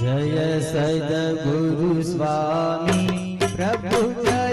જય સદગુરુ સ્વામી પ્રભુ જય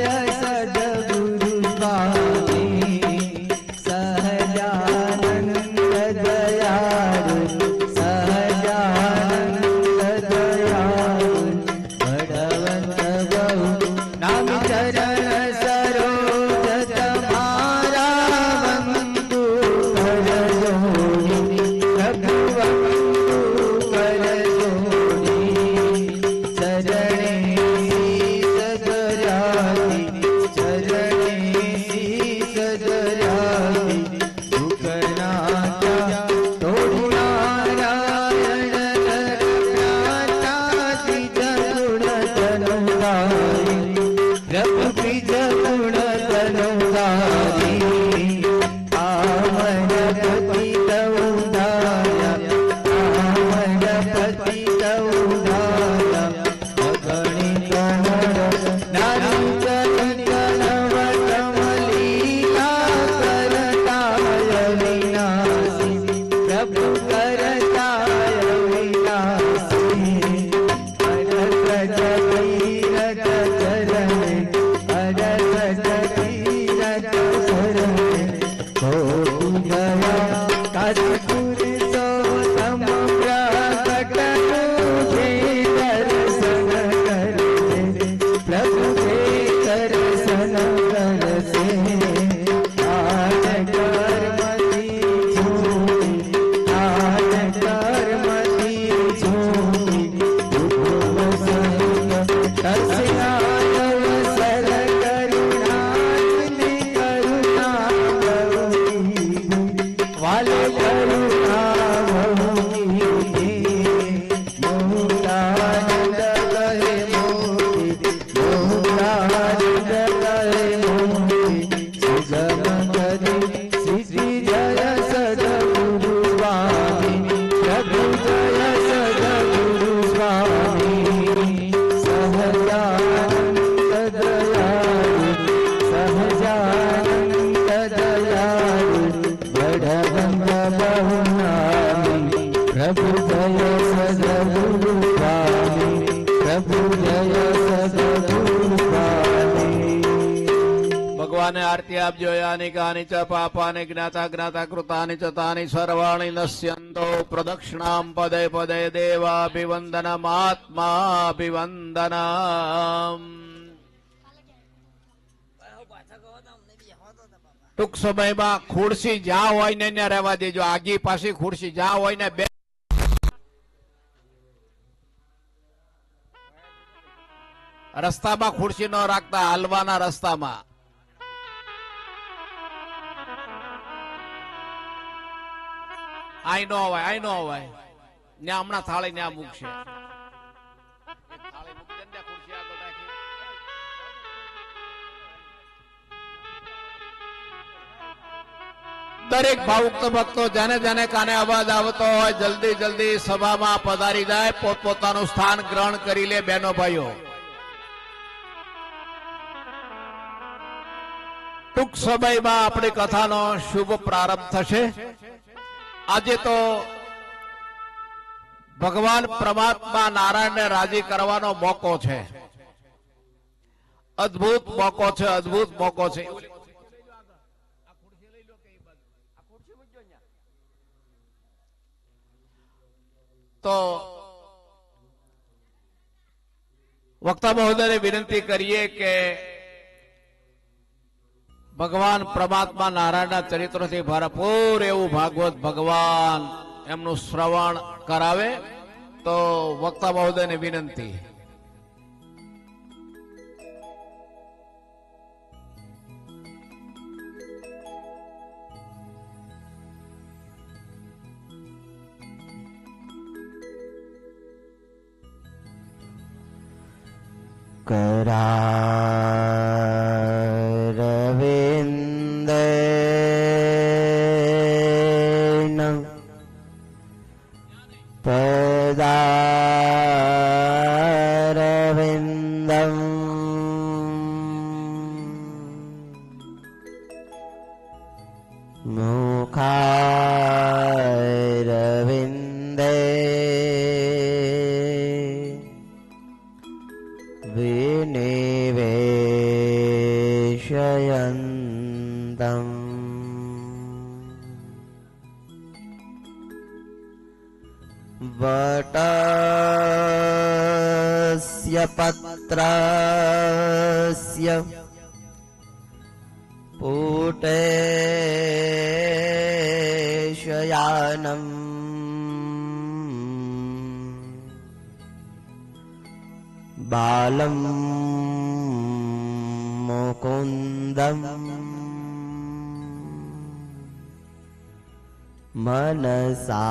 ભગવાને આરતી આપજો યાની કાની ચ પાપાની જ્ઞાતા જ્ઞાતા કૃતાની ચ તાની સર્વાણી નશ્યંતો પ્રદક્ષિણામ પદે પદે દેવાભિવંદનમ આત્માભિવંદનમ ટૂંક સમયમાં ખુરશી જ્યાં હોય ને ત્યાં રહેવા દેજો આગી પાછી ખુરશી જ્યાં હોય ને બે રસ્તામાં ખુરશી ન રાખતા હાલવાના રસ્તામાં આઈ નો હોય આઈ નો અવાય. ત્યાં હમણાં થાળી મૂકશે. ને ત્યાં ખુરશી દરેક ભાવુક ભક્તો જેને જેને કાને અવાજ આવતો હોય, જલ્દી જલ્દી સભામાં પધારી જાય, પોતપોતાનું સ્થાન ગ્રહણ કરી લે બહેનો ભાઈઓ. ટૂંક સમયમાં આપણી કથાનો શુભ પ્રારંભ થશે. આજે તો ભગવાન પરમાત્મા નારાયણને રાજી કરવાનો મોકો છે. અદ્ભુત મોકો છે, અદ્ભુત મોકો છે. તો વક્તા મહોદયને વિનંતી કરીએ કે ભગવાન પરમાત્મા નારાયણના ચરિત્રથી ભરપૂર એવું ભાગવત ભગવાન એમનું શ્રવણ કરાવે તો વક્તા મહોદયને વિનંતી. કરા पत्रस्य पूटेशयानम् बालं मुकुन्दम् मनसा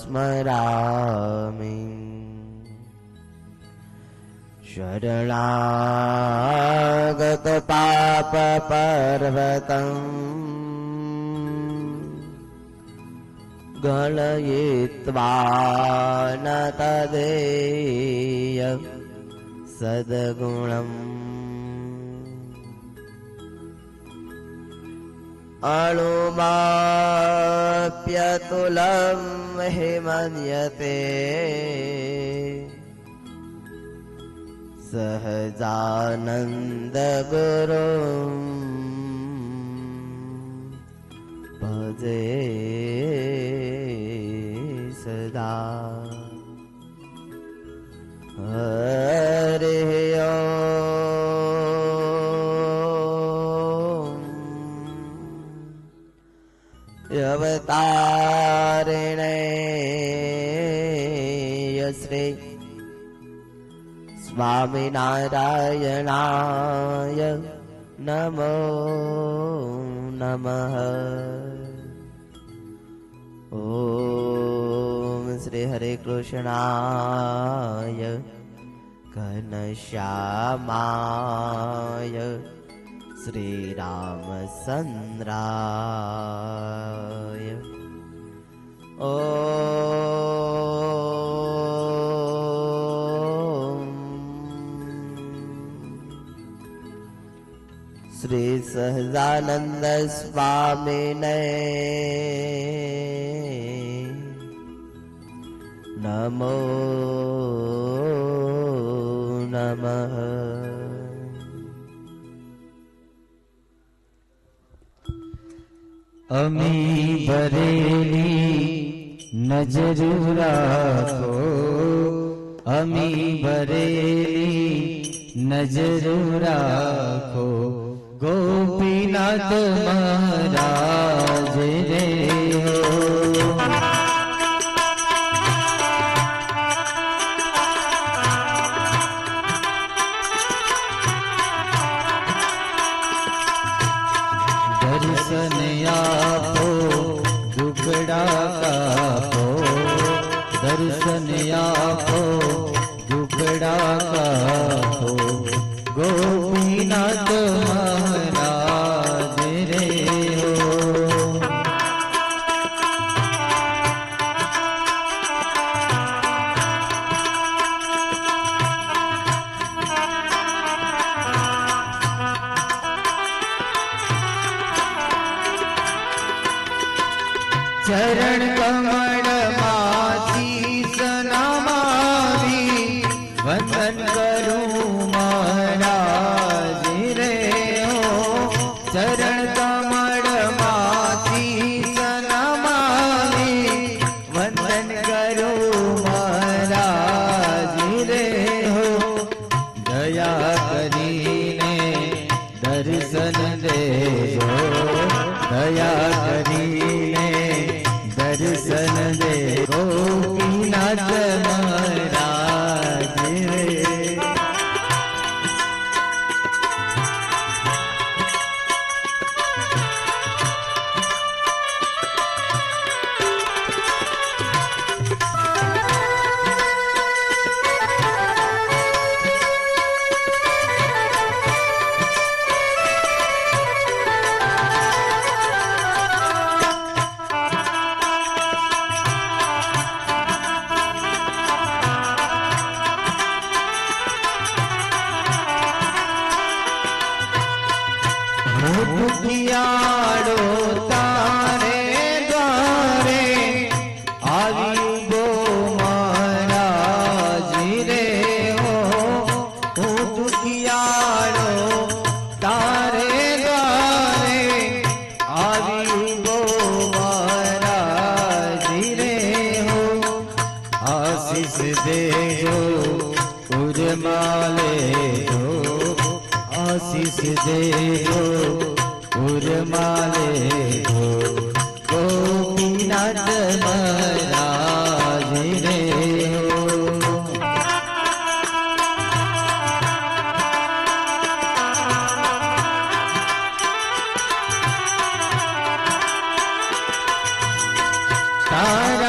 स्मरामि शरणागतपापपर्वतम् गणयित्वा न तदेय सद्गुणम्। अणुमाप्यतुलं हि मन्यते सहजानन्दगुरु भजे सदा। हरिः ॐ સ્વામિનારાયણાય નમો નમઃ. ઓમ શ્રી હરે કૃષ્ણાય ઘનશ્યામાય શ્રી રામચંદ્રાય ઓ શ્રી સહજાનંદ સ્વામીને નમો નમ અમી ભરેલી નજર રાખો અમી ભરેલી નજર રાખો ગોપીનાથ મહારાજ રે હો. ಹುಡಿಯಾಡೋ तार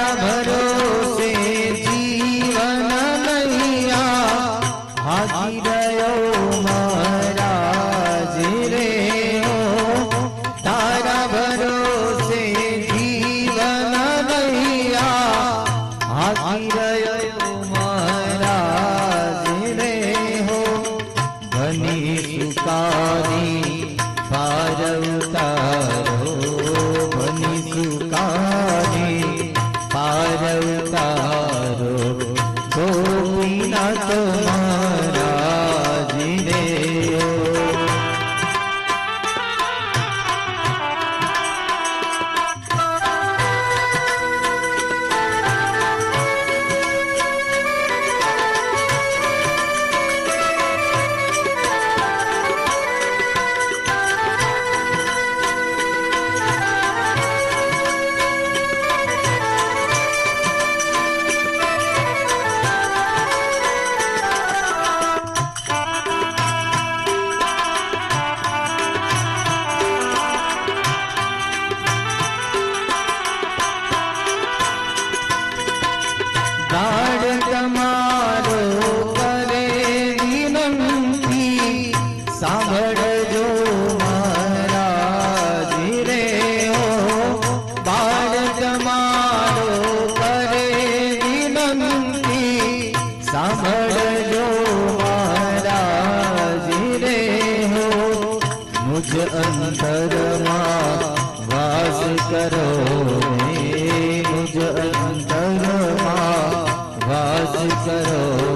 करो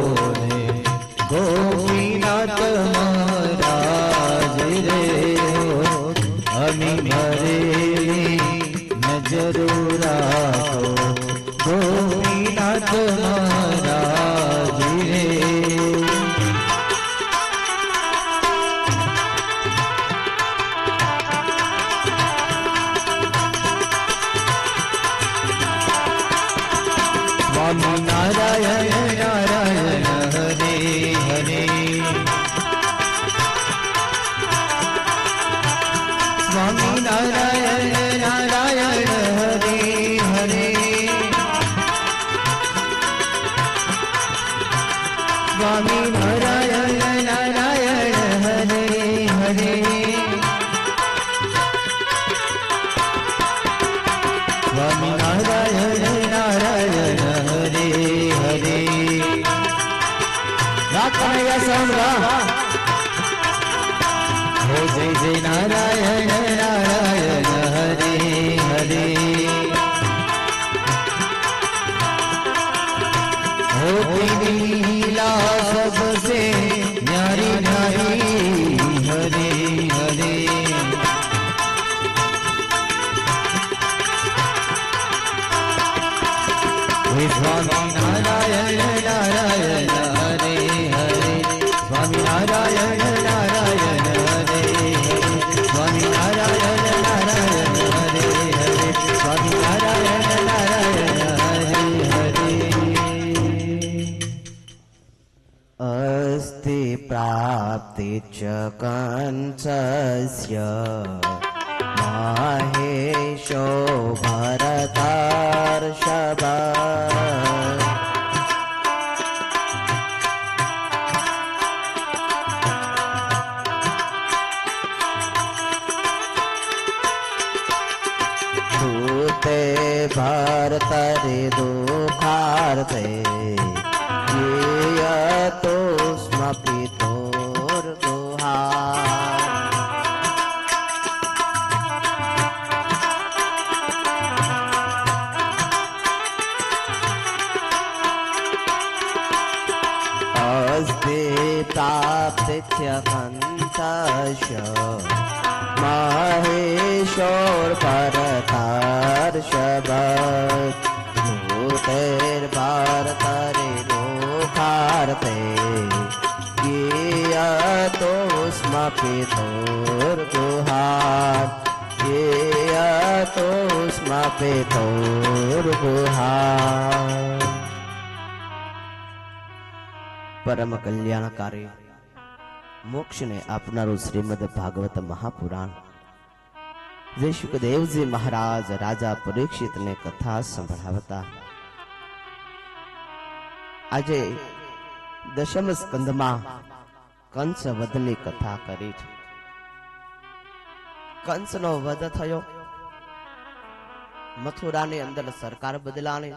É saindo lá. अस्ति प्राप्ति च कंसस्य माहेशो भरतार्षभूते भरतरि दूर આપી તોર ગુહાર प्राप्तिथ्यकन्तश माहेशोर् સ્મપિતોર ગુહાર પરમ કલ્યાણકારી મોક્ષને આપનારું શ્રીમદ ભાગવત મહાપુરાણ જે સુખદેવજી મહારાજ રાજા પરીક્ષિતને કથા સંભળાવતા આજે દશમ સ્કંદમાં કંસ વધની કથા કરી છે. કંસનો વધ થયો. મથુરાની અંદર સરકાર બદલાણી.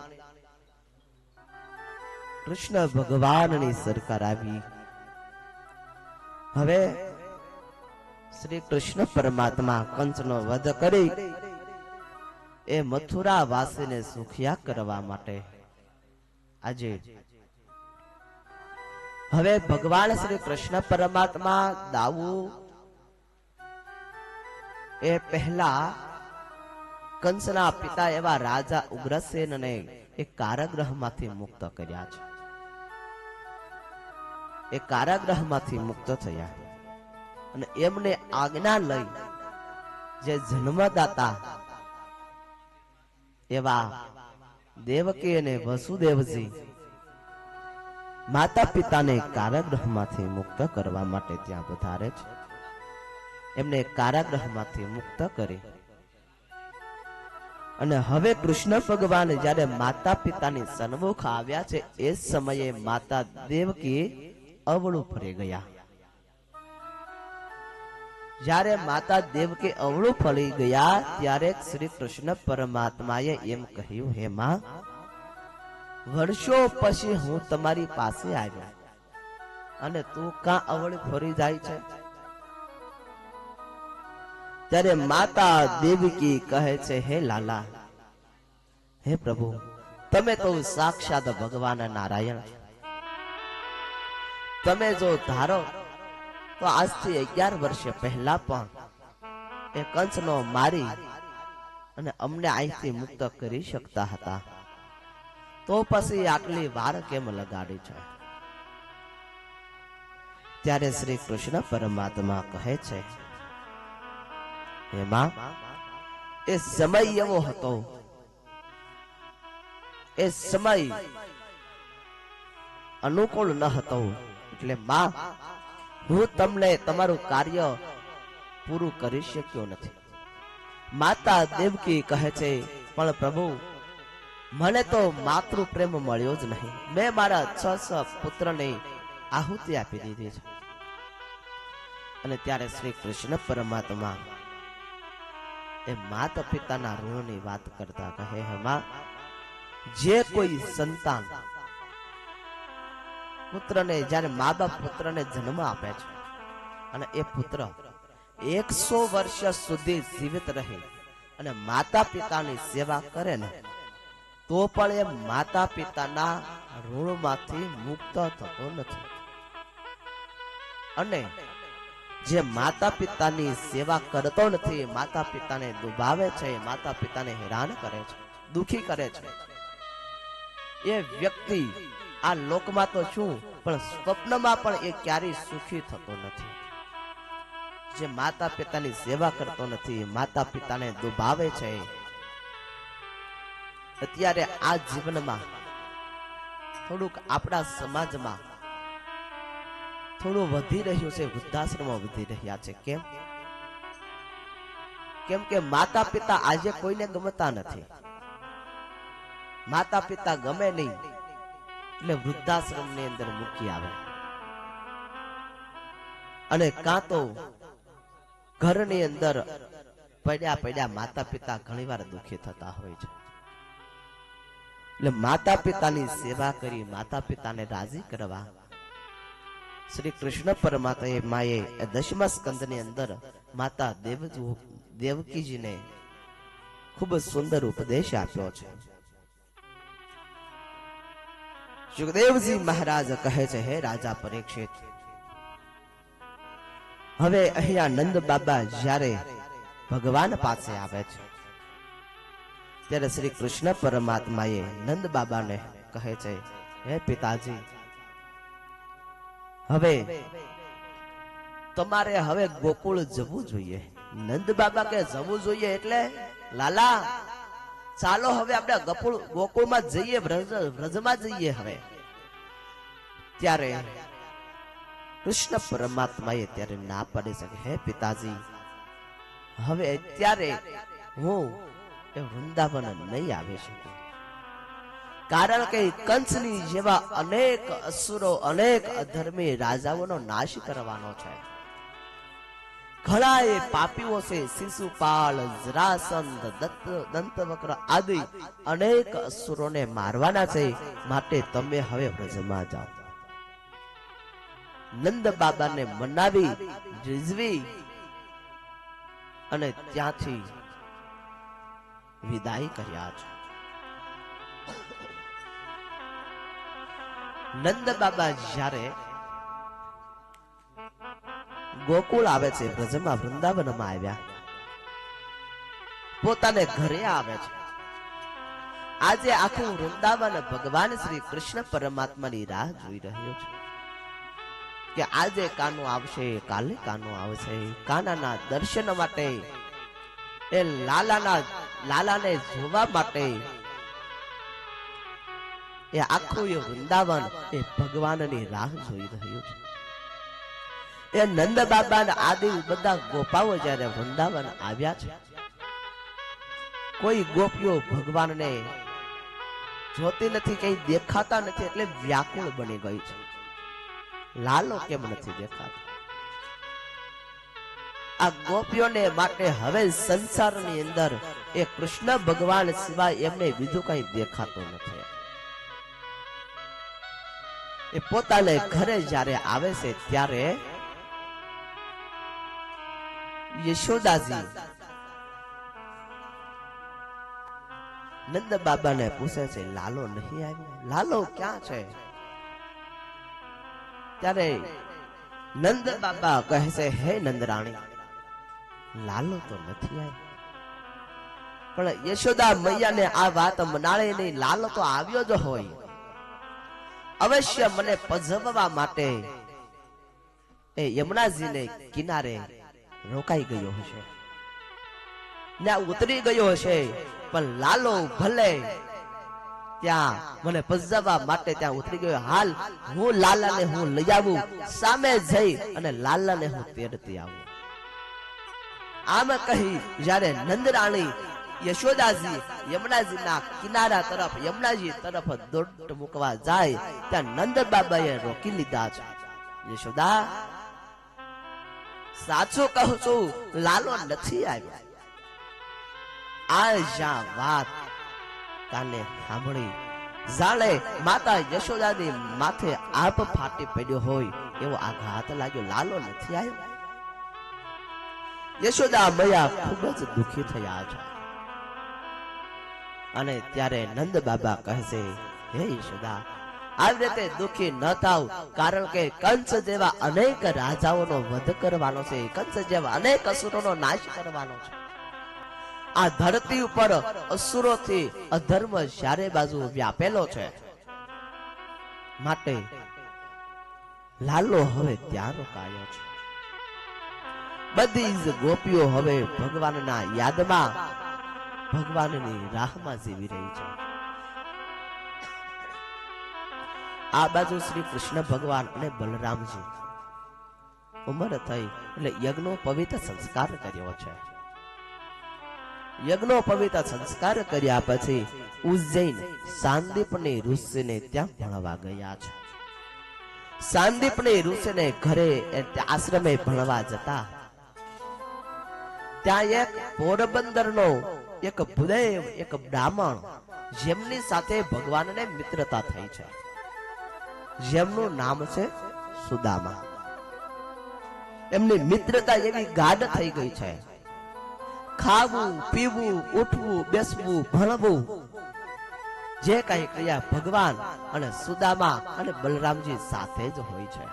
કૃષ્ણ ભગવાનની સરકાર આવી. હવે શ્રી કૃષ્ણ પરમાત્મા કંસનો વધ કરી. એ મથુરા વાસીને સુખિયા કરવા માટે. આજે હવે ભગવાન શ્રી કૃષ્ણ પરમાત્મા દાવું એ પહેલા કંસના પિતા એવા રાજા ઉગ્રસેનને એ કારાગ્રહમાંથી મુક્ત કર્યા છે. એ કારાગ્રહમાંથી મુક્ત થયા. અને એમને આજ્ઞા લઈ જે જન્મદાતા એવા દેવકી અને વસુદેવજી માતા પિતાને કારાગ્રહમાંથી મુક્ત કરવા માટે ત્યાં વધારે છે. એમને કારાગૃહમાંથી મુક્ત કરી. અને હવે કૃષ્ણ ભગવાન જ્યારે માતા પિતાની સન્મુખ આવ્યા છે, એ સમયે માતા દેવકી અવળું ફરી ગયા. જ્યારે માતા દેવકી અવળું ફરી ગયા, ત્યારે શ્રી કૃષ્ણ પરમાત્માએ એમ કહ્યું, હે માં, વર્ષો પછી હું તમારી પાસે આવ્યા. અને તું કાં અવળી ફરી જાય છે? ત્યારે માતા દેવકી કહે છે, હે લાલા, હે પ્રભુ, તમે તો સાક્ષાત ભગવાન નારાયણ. તમે જો ધારો, તો આજથી અગિયાર વર્ષ પહેલા પણ એ કંસનો મારી અને અમને અહીંથી મુક્ત કરી શકતા હતા. તો પછી આટલી વાર કેમ લગાડી છે? ત્યારે શ્રી કૃષ્ણ પરમાત્મા કહે છે એમાં એ સમય એવો હતો. એ સમય અનુકૂળ ન હતો. એટલે માં, હું તમને તમારું કાર્ય પૂરું કરી શક્યો નથી. માતા દેવકી કહે છે, પણ પ્રભુ, મને તો માતૃ પ્રેમ મળ્યો જ નહીં. મેં મારા છ છ પુત્રને આહુતિ આપી દીધી છે. અને ત્યારે શ્રી કૃષ્ણ પરમાત્મા એ માતા પિતાના ઋણની વાત કરતા કહે, હમા, જે કોઈ સંતાન પુત્રને, જ્યારે મા પુત્રને જન્મ આપે છે અને એ પુત્ર એકસો વર્ષ સુધી જીવિત રહે અને માતા પિતાની સેવા કરે ને, તો પણ એ માતા પિતાના ઋણમાંથી મુક્ત થતો નથી. અને જે માતા પિતાની સેવા કરતો નથી માતા પિતાને દુભાવે છે માતા પિતાને હેરાન કરે છે, દુખી કરે છે. એ વ્યક્તિ આ લોકમાં તો શું, પણ સ્વપ્નમાં પણ એ ક્યારેય સુખી થતો નથી. જે માતા પિતાની સેવા કરતો નથી માતા પિતાને દુભાવે છે. અત્યારે આ જીવનમાં થોડુંક આપણા સમાજમાં થોડું વધી રહ્યું છે વૃદ્ધાશ્રમો વધી રહ્યા છે. કેમ? કેમ કે માતા પિતા આજે કોઈને ગમતા નથી. માતા પિતા ગમે નહીં, એટલે વૃદ્ધાશ્રમની અંદર મૂકી આવે. અને કાં તો ઘરની અંદર પડ્યા પડ્યા માતા પિતા ઘણીવાર દુખી થતા હોય છે. એટલે માતા પિતાની સેવા કરી માતા પિતાને રાજી કરવા શ્રી કૃષ્ણ પરમાત્માએ દશમા સ્કંદની અંદર માતા દેવ દેવકીજીને ખૂબ સુંદર ઉપદેશ આપ્યો છે. સુખદેવજી મહારાજ કહે છે, હે રાજા પરીક્ષિત, હવે અહીંયા નંદ બાબા જ્યારે ભગવાન પાસે આવે છે, ત્યારે શ્રી કૃષ્ણ પરમાત્માએ નંદ બાબાને કહે છે, હે પિતાજી હવે તમારે હવે ગોકુળ જવું જોઈએ. નંદ બાબા કે જવું જોઈએ એટલે? લાલા, ચાલો હવે આપણે ગોકુળ, ગોકુળમાં જઈએ, વ્રજ, વ્રજમાં જઈએ હવે. ત્યારે કૃષ્ણ પરમાત્માએ ત્યારે ના પાડી શકે. હે પિતાજી, હવે અત્યારે હું એ વૃંદાવન નહીં આવી શકું. કારણ કે કંસની જેવા અનેક અસુરો, અનેક અધર્મી રાજાઓનો નાશ કરવાનો છે. ઘણા એ પાપીઓ છે, શિશુપાલ જરાસંદ દંતવક્ર આદિ અનેક અસુરોને મારવાના છે. માટે તમે હવે વ્રજમાં જાઓ. નંદ બાબાને મનાવી, રીઝવી અને ત્યાંથી વિદાય કર્યા છે. નંદ બાબા જ્યારે ગોકુળ આવે છે બ્રજમાં વૃંદાવનમાં આવ્યા. પોતાને ઘરે આવે છે. આજે આખું વૃંદાવન ભગવાન શ્રી કૃષ્ણ પરમાત્માની રાહ જોઈ રહ્યો છે. કે આજે કાનો આવશે, કાલે કાનો આવશે, કાનાના દર્શન માટે, એ લાલાના, લાલાને જોવા માટે એ આખું એ વૃંદાવન એ ભગવાનની રાહ જોઈ રહ્યું છે. એ નંદ બાબા આદિ બધા ગોપાઓ જ્યારે વૃંદાવન આવ્યા છે, કોઈ ગોપીઓ ભગવાનને જોતી નથી, કઈ દેખાતા નથી, એટલે વ્યાકુળ બની ગઈ છે. લાલો કેમ નથી દેખાતો? આ ગોપીઓને માટે હવે સંસારની અંદર એ કૃષ્ણ ભગવાન સિવાય એમને બીજું કઈ દેખાતું નથી. એ પોતાને ઘરે જ્યારે આવે છે ત્યારે યશોદાજી નંદ બાબાને પૂછે છે, લાલો નહીં આવ્યો? લાલો ક્યાં છે? ત્યારે નંદ બાબા કહે છે, હે નંદરાણી, લાલો તો નથી આવ્યો. પણ યશોદા મૈયાને આ વાત મનાળે નહીં, લાલો તો આવ્યો જ હોય. અવશ્ય મને પજવવા માટે એ યમુનાજીને કિનારે રોકાઈ ગયો હશે. ત્યાં ઉતરી ગયો હશે, પણ લાલો ભલે ત્યાં મને પજવવા માટે ત્યાં ઉતરી ગયો. હાલ હું લાલાને હું લઈ આવું, સામે જઈ અને લાલાને હું તેડતી આવું. આમ કહી જ્યારે નંદરાણી યશોદાજી, યમુનાજીના કિનારા તરફ, યમુનાજી તરફ દોટ મૂકવા જાય, ત્યાં નંદ બાબાએ રોકી લીધા છે. યશોદા, સાચું કહું છું, લાલો નથી આવ્યા. આ જ્યાં વાત કાને સાંભળી? જાણે માતા યશોદાની માથે આપ ફાટી પડ્યો હોય, એવો આઘાત લાગ્યો, લાલો નથી આવ્યો. યશોદા મયા ખૂબ જ દુખી થયા છે. અને ત્યારે નંદ બાબા કહેશે, હે યશોદા આવી રીતે દુખી ન થાવ, કારણ કે કંસ જેવા અનેક રાજાઓનો વધ કરવાનો છે, કંસ જેવા અનેક અસુરોનો નાશ કરવાનો છે. આ ધરતી ઉપર અસુરોથી અધર્મ ચારે બાજુ વ્યાપેલો છે. માટે લાલો હવે ત્યાં રોકાયો છે. બધી જ ગોપીઓ હવે ભગવાનના યાદમાં ભગવાનની રાહમાં જીવી રહી છે. આ બાજુ શ્રી કૃષ્ણ ભગવાન અને બલરામજી ઉંમર થઈ એટલે યજ્ઞો પવિત્ર સંસ્કાર કર્યો છે. યજ્ઞો પવિત્ર સંસ્કાર કર્યા પછી ઉજ્જૈન સાંદીપની ઋષિને ત્યાં ભણવા ગયા છે. સાંદીપની ઋષિને ઘરે આશ્રમે ભણવા જતા ત્યાં એક પોરબંદરનો એક ભૂદેવ, એક બ્રાહ્મણ, જેમની સાથે ભગવાનને મિત્રતા થઈ છે. જેમનું નામ છે સુદામા. એમની મિત્રતા એવી ગાઢ થઈ ગઈ છે. ખાવું, પીવું, ઉઠવું, બેસવું, ભણવું, જે કઈ ક્રિયા ભગવાન અને સુદામા અને બલરામજી સાથે જ હોય છે.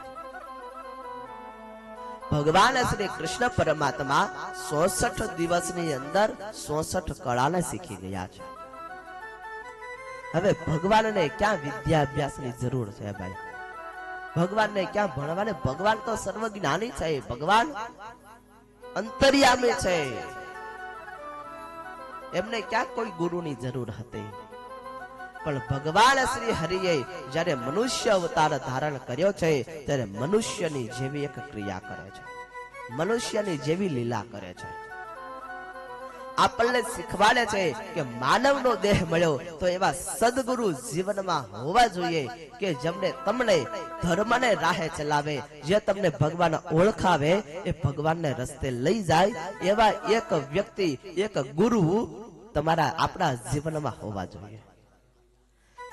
ભગવાન શ્રી કૃષ્ણ પરમાત્મા સોસઠ દિવસની અંદર સોસઠ કળાને શીખી ગયા છે. હવે ભગવાનને ક્યાં વિદ્યા અભ્યાસની જરૂર છે ભાઈ? ભગવાનને ક્યાં ભણવાને? ભગવાન તો સર્વજ્ઞાની છે. ભગવાન અંતર્યામી છે. એમને ક્યાં કોઈ ગુરુની જરૂર હતી? પણ ભગવાન શ્રી હરિએ જ્યારે મનુષ્ય અવતાર ધારણ કર્યો છે, ત્યારે મનુષ્યની જેવી એક ક્રિયા કરે છે. મનુષ્યની જેવી લીલા કરે છે. આપણને શીખવાડે છે કે માનવનો દેહ મળ્યો તો એવા સદગુરુ જીવનમાં હોવા જોઈએ કે જેમને તમને ધર્મને રાહે ચલાવે, જે તમને ભગવાન ઓળખાવે, એ ભગવાનને રસ્તે લઈ જાય, એવા એક વ્યક્તિ, એક ગુરુ તમારા, આપણા જીવનમાં હોવા જોઈએ.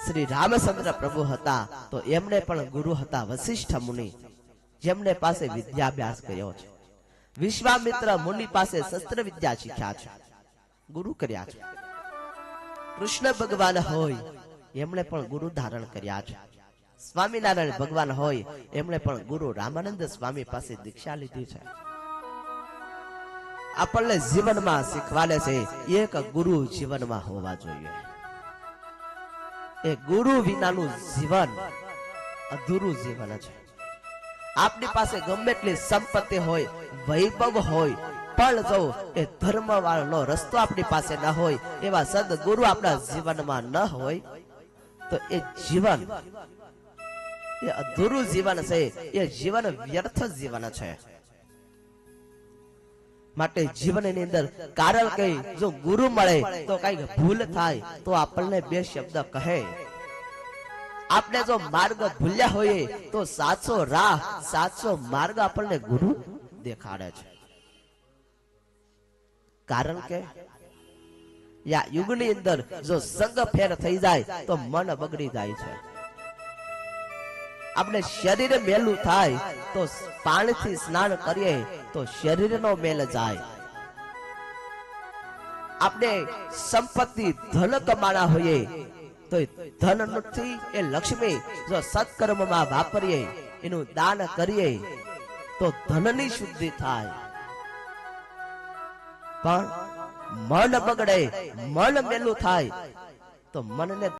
શ્રી રામચંદ્ર પ્રભુ હતા, તો એમને પણ ગુરુ હતા વશિષ્ઠ મુનિ, જેમને પાસે વિદ્યાભ્યાસ કર્યો છે. વિશ્વામિત્ર મુનિ પાસે શસ્ત્ર વિદ્યા શીખ્યા છે. ગુરુ કર્યા છે. કૃષ્ણ ભગવાન હોય, એમણે પણ ગુરુ ધારણ કર્યા છે. સ્વામિનારાયણ ભગવાન હોય, એમણે પણ ગુરુ રામાનંદ સ્વામી પાસે દીક્ષા લીધી છે. આપણને જીવનમાં શીખવાડે છે, એક ગુરુ જીવનમાં હોવા જોઈએ. એ ગુરુ વિનાનું જીવન અધૂરું જીવન છે. આપની પાસે ગમે એટલી સંપત્તિ હોય, વૈભવ હોય, પણ જો એ ધર્મ વાળો રસ્તો આપણી પાસે ન હોય, એવા સદગુરુ આપણા જીવનમાં ન હોય, તો એ જીવન, એ અધૂરું જીવન છે, એ જીવન વ્યર્થ જીવન છે. માટે જીવનની અંદર કારણ કઈ જો ગુરુ મળે તો કઈ ભૂલ થાય તો આપણને બે શબ્દ કહે. આપણે જો માર્ગ ભૂલ્યા હોઈએ તો સાચો રાહ સાચો માર્ગ આપણને ગુરુ દેખાડે છે. કારણ કે યા યુગની અંદર જો સંગ ફેર થઈ જાય તો મન બગડી જાય છે. આપણે શરીરે મેલું થાય, તો પાણીથી સ્નાન કરીએ, તો શરીરનો મેલ જાય. આપણે સંપત્તિ ધન કમાણા હોઈએ, તો ધન નથી, એ લક્ષ્મી જો સત્કર્મમાં વાપરીએ, એનું દાન કરીએ, તો ધનની શુદ્ધિ થાય. પણ મન બગડે, મન મેલું થાય, તો મનને